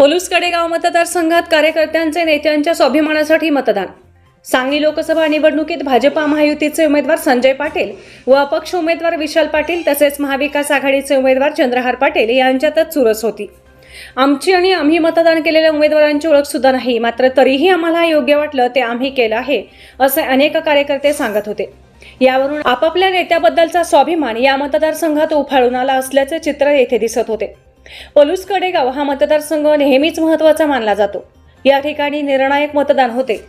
पलूस कडेगाव मतदारसंघात कार्यकर्त्यांचे नेत्यांच्या स्वाभिमानासाठी मतदान. सांगली लोकसभा निवडणुकीत भाजपा महायुतीचे उमेदवार संजय पाटील व अपक्ष उमेदवार विशाल पाटील तसेच महाविकास आघाडीचे उमेदवार चंद्रहार पाटील यांच्यातच चुरस होती. आमची आणि आम्ही मतदान केलेल्या उमेदवारांची ओळख सुद्धा नाही मात्र तरीही आम्हाला योग्य वाटलं ते आम्ही केलं आहे असे अनेक कार्यकर्ते सांगत होते. यावरून आपापल्या नेत्याबद्दलचा स्वाभिमान या मतदारसंघात उफाळून आला असल्याचे चित्र येथे दिसत होते. पलूस कडेगाव हा मतदारसंघ नेहमीच महत्त्वाचा मानला जातो. या ठिकाणी निर्णायक मतदान होते.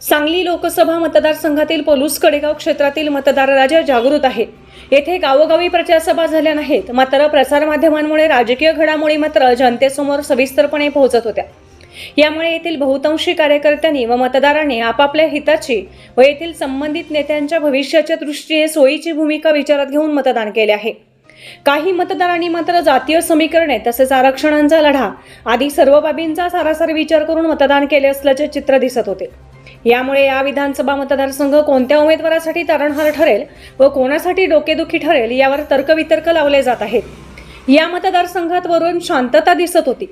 सांगली लोकसभा मतदारसंघातील पलूस कडेगाव क्षेत्रातील मतदार राजा जागृत आहे. येथे गावोगावी प्रचारसभा झाल्या नाहीत मात्र प्रसारमाध्यमांमुळे राजकीय घडामोडी मात्र जनतेसमोर सविस्तरपणे पोहोचत होत्या. यामुळे येथील बहुतांशी कार्यकर्त्यांनी व मतदारांनी आपापल्या हिताची व येथील संबंधित नेत्यांच्या भविष्याच्या दृष्टीने सोयीची भूमिका विचारात घेऊन मतदान केले आहे. काही मतदारांनी मात्र जातीय समीकरणे तसेच आरक्षणांचा लढा आदी सर्व बाबींचा सारासार विचार करून मतदान केले असल्याचे चित्र दिसत होते. यामुळे या विधानसभा मतदारसंघ कोणत्या उमेदवारासाठी तारणहार ठरेल व कोणासाठी डोकेदुखी ठरेल यावर तर्कवितर्क लावले जात आहेत. या मतदारसंघात वरून शांतता दिसत होती.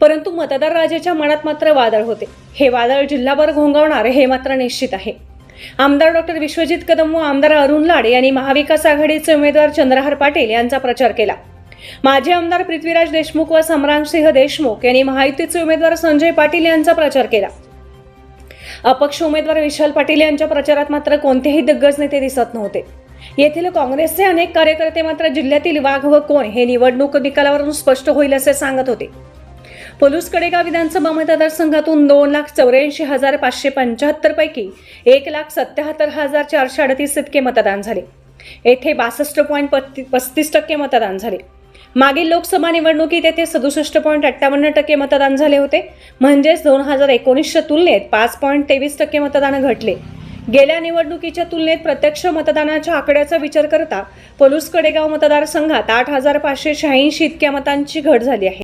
परंतु मतदार राजाच्या मनात मात्र वादळ होते. हे वादळ जिल्हाभर घोंगावणार हे मात्र निश्चित आहे. आमदार डॉक्टर विश्वजित कदम व आमदार अरुण लाड यांनी महाविकास आघाडीचे उमेदवार चंद्रहार पाटील यांचा प्रचार केला. माजी आमदार पृथ्वीराज देशमुख व सम्रांगसिंह देशमुख यांनी महायुतीचे उमेदवार संजय पाटील यांचा प्रचार केला. अपक्ष उमेदवार विशाल पाटील यांच्या प्रचारात मात्र कोणतेही दिग्गज नेते दिसत नव्हते. येथील काँग्रेसचे अनेक कार्यकर्ते मात्र जिल्ह्यातील वाघ व कोण हे निवडणूक निकालावरून स्पष्ट होईल असे सांगत होते. पलूस कडेगाव विधानसभा मतदारसंघातून दोन लाख चौऱ्याऐंशी हजार पाचशे पंच्याहत्तर पैकी एक लाख सत्याहत्तर हजार चारशे अडतीस इतके मतदान झाले. येथे बासष्ट पॉईंट पस्तीस टक्के मतदान झाले. मागील लोकसभा निवडणुकीत येथे सदुसष्ट पॉईंट अठ्ठावन्न टक्के मतदान झाले होते. म्हणजेच दोन हजार एकोणीसच्या तुलनेत पाच पॉईंट तेवीस टक्के मतदान घटले. गेल्या निवडणुकीच्या तुलनेत प्रत्यक्ष मतदानाच्या आकड्याचा विचार करता पलूस कडेगाव मतदारसंघात आठ हजार पाचशे शहाऐंशी इतक्या मतांची घट झाली आहे.